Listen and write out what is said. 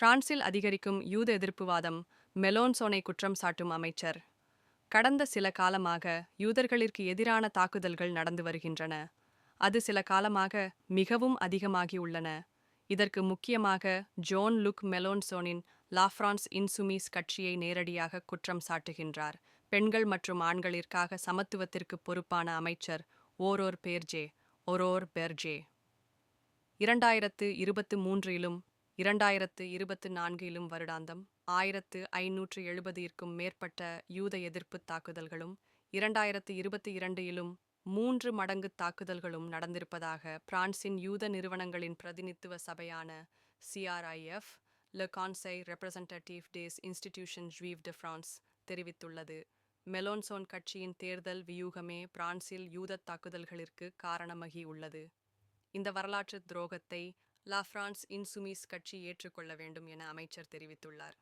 பிரான்சில் அதிகரிக்கும் யூத எதிர்ப்புவாதம் மெலோன்சோனை குற்றம் சாட்டும் அமைச்சர். கடந்த சில காலமாக யூதர்களிற்கு எதிரான தாக்குதல்கள் நடந்து வருகின்றன. அது சில காலமாக மிகவும் அதிகமாகியுள்ளன இதற்கு முக்கியமாக ஜோன் லுக் மெலோன்சோனின் லாஃப்ரான்ஸ் இன்சுமிஸ் கட்சியை நேரடியாக குற்றம் சாட்டுகின்றார். பெண்கள் மற்றும் ஆண்களிற்காக சமத்துவத்திற்கு பொறுப்பான அமைச்சர் ஓரோர் பேர்ஜே ஒரோர் பெர்ஜே. இரண்டாயிரத்து இருபத்து மூன்றிலும் இரண்டாயிரத்து இருபத்து நான்கிலும் வருடாந்தம் ஆயிரத்து ஐநூற்று எழுபதிற்கும் மேற்பட்ட யூத எதிர்ப்பு தாக்குதல்களும் இரண்டாயிரத்து இருபத்தி இரண்டிலும் மூன்று மடங்கு தாக்குதல்களும் நடந்திருப்பதாக பிரான்சின் யூத நிறுவனங்களின் பிரதிநித்துவ சபையான சிஆர்ஐஎஃப் le Conseil ரெப்ரசன்டேட்டிவ் டேஸ் இன்ஸ்டிடியூஷன் juives டு பிரான்ஸ் தெரிவித்துள்ளது. மெலோன்சோன் கட்சியின் தேர்தல் வியூகமே பிரான்சில் யூதத் தாக்குதல்களிற்கு காரணமாகி உள்ளது இந்த வரலாற்று துரோகத்தை லா பிரான்ஸ் இன்சுமிஸ் கட்சி ஏற்றுக்கொள்ள வேண்டும் என அமைச்சர் தெரிவித்துள்ளார்.